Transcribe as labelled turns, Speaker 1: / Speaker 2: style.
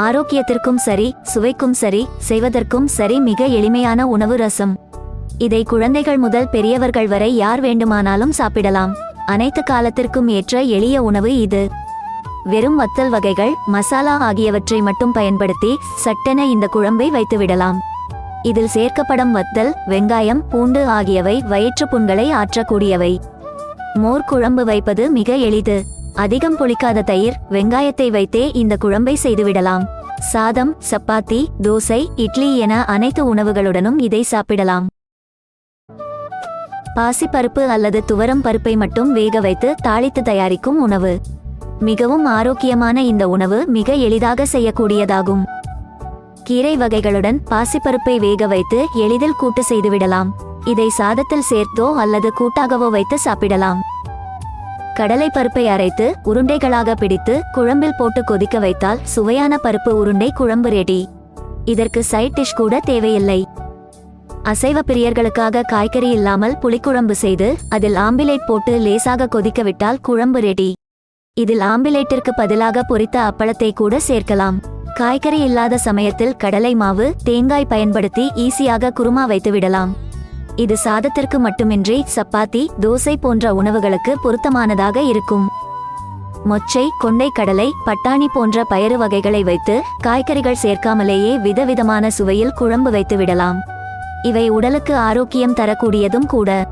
Speaker 1: ஆரோக்கியத்திற்கும் சரி சுவைக்கும் சரி செய்வதற்கும் சரி மிக எளிமையான உணவு ரசம். இதை குழந்தைகள் முதல் பெரியவர்கள் வரை யார் வேண்டுமானாலும் சாப்பிடலாம். அனைத்து காலத்திற்கும் ஏற்ற எளிய உணவு இது. வெறும் வத்தல் வகைகள் மசாலா ஆகியவற்றை மட்டும் பயன்படுத்தி சட்டென இந்த குழம்பை வைத்துவிடலாம். இதில் சேர்க்கப்படும் வத்தல் வெங்காயம் பூண்டு ஆகியவை வயிற்று புண்களை ஆற்றக்கூடியவை. மோர் குழம்பு வைப்பது மிக எளிது. அதிகம் புளிக்காத தயிர் வெங்காயத்தை வைத்தே இந்த குழம்பை செய்துவிடலாம். சாதம் சப்பாத்தி தோசை இட்லி என அனைத்து உணவுகளுடனும் இதை சாப்பிடலாம். பாசிப்பருப்பு அல்லது துவரம் பருப்பை மட்டும் வேக வைத்து தாளித்து தயாரிக்கும் உணவு. மிகவும் ஆரோக்கியமான இந்த உணவு மிக எளிதாக செய்யக்கூடியதாகும். கீரை வகைகளுடன் பாசிப்பருப்பை வேக வைத்து எளிதில் கூட்டு செய்துவிடலாம். இதை சாதத்தில் சேர்த்தோ அல்லது கூட்டாகவோ வைத்து சாப்பிடலாம். கடலை பருப்பை அரைத்து உருண்டைகளாக பிடித்து குழம்பில் போட்டு கொதிக்க வைத்தால் சுவையான பருப்பு உருண்டை குழம்பு ரெடி இதற்கு சைட் டிஷ் கூட தேவையில்லை. அசைவ பிரியர்களுக்காக காய்கறி இல்லாமல் புளிக்குழம்பு செய்து அதில் ஆம்பிலேட் போட்டு லேசாக கொதிக்க விட்டால் குழம்பு ரெடி இதில் ஆம்பிலேட்டிற்கு பதிலாக பொரித்த அப்பளத்தை கூட சேர்க்கலாம். காய்கறி இல்லாத சமயத்தில் கடலை மாவு தேங்காய் பயன்படுத்தி ஈஸியாக குருமா வைத்து விடலாம் இது சாதத்திற்கு மட்டுமின்றி சப்பாத்தி தோசை போன்ற உணவுகளுக்கு பொருத்தமானதாக இருக்கும். மொச்சை கொண்டை கடலை பட்டாணி போன்ற பயறு வகைகளை வைத்து காய்கறிகள் சேர்க்காமலேயே விதவிதமான சுவையில் குழம்பு வைத்து விடலாம் இவை உடலுக்கு ஆரோக்கியம் தரக்கூடியதும் கூட.